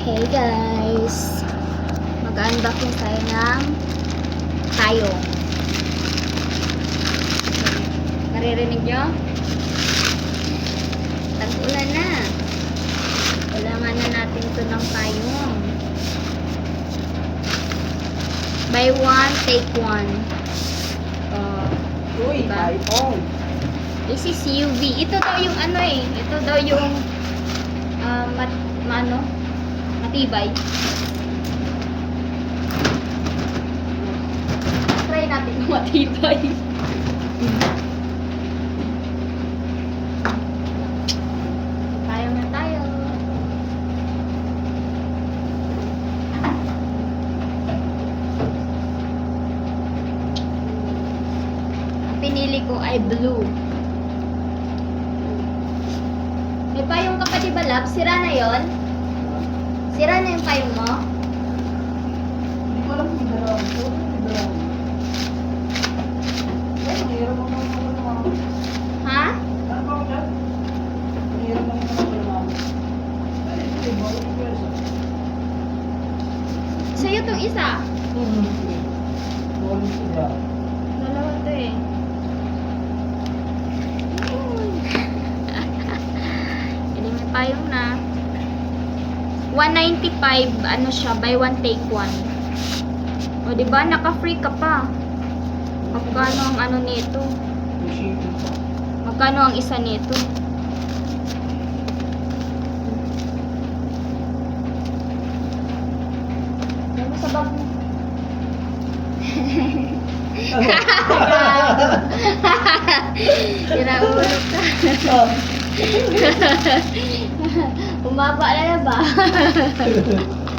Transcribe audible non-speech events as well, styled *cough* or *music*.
Hey guys! Mag-unboxing tayo ng tayong. Naririnig nyo? Tag-ulan na. Kailangan na natin ito ng tayong. Buy one, take one. Oh, Uy, Diba? iPhone. this is UV. Ito daw yung ano eh. Ito daw yung ah, mat, ano, matibay. Try natin kung matibay. Tayo na tayo. Pinili ko ay blue. May payong ka pa di ba, love? Sira na yon? Yung payong mo? Hindi ko alam kung dalawa. Ito, dalawa. Ay, mahirap mga mga. Ha? Ano ba ako dyan? Mahirap mga mga. Ay, ito, bago ko pwesa. Sa'yo tong isa. Hmm. Bawal yung siya. Dalawa to eh. *laughs* Hindi may payong na. 195, ano siya, buy one take one. O, di ba Naka-free ka pa. Magkano ang ano nito? Magkano ang isa nito? Ano sa bag mo? *laughs* Sinaulo *laughs* ka. Ah, Umaba na na ba? *laughs*